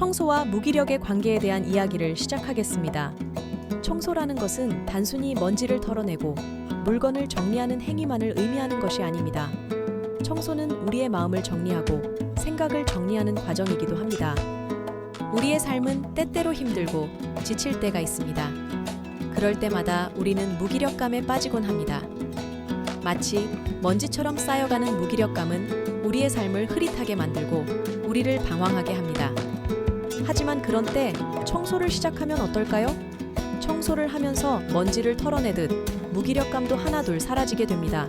청소와 무기력의 관계에 대한 이야기를 시작하겠습니다. 청소라는 것은 단순히 먼지를 털어내고 물건을 정리하는 행위만을 의미하는 것이 아닙니다. 청소는 우리의 마음을 정리하고 생각을 정리하는 과정이기도 합니다. 우리의 삶은 때때로 힘들고 지칠 때가 있습니다. 그럴 때마다 우리는 무기력감에 빠지곤 합니다. 마치 먼지처럼 쌓여가는 무기력감은 우리의 삶을 흐릿하게 만들고 우리를 방황하게 합니다. 하지만 그런 때 청소를 시작하면 어떨까요? 청소를 하면서 먼지를 털어내듯 무기력감도 하나둘 사라지게 됩니다.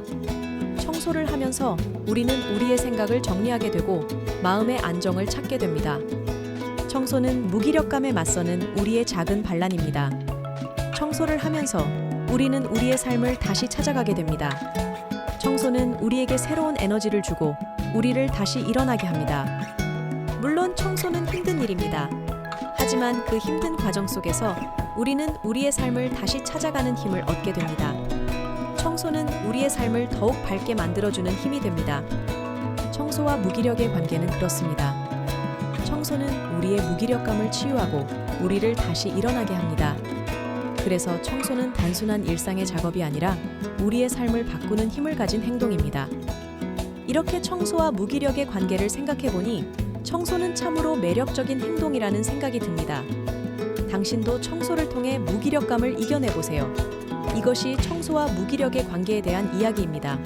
청소를 하면서 우리는 우리의 생각을 정리하게 되고 마음의 안정을 찾게 됩니다. 청소는 무기력감에 맞서는 우리의 작은 반란입니다. 청소를 하면서 우리는 우리의 삶을 다시 찾아가게 됩니다. 청소는 우리에게 새로운 에너지를 주고 우리를 다시 일어나게 합니다. 물론 청소는 일입니다. 하지만 그 힘든 과정 속에서 우리는 우리의 삶을 다시 찾아가는 힘을 얻게 됩니다. 청소는 우리의 삶을 더욱 밝게 만들어주는 힘이 됩니다. 청소와 무기력의 관계는 그렇습니다. 청소는 우리의 무기력감을 치유하고 우리를 다시 일어나게 합니다. 그래서 청소는 단순한 일상의 작업이 아니라 우리의 삶을 바꾸는 힘을 가진 행동입니다. 이렇게 청소와 무기력의 관계를 생각해 보니 청소는 참으로 매력적인 행동이라는 생각이 듭니다. 당신도 청소를 통해 무기력감을 이겨내 보세요. 이것이 청소와 무기력의 관계에 대한 이야기입니다.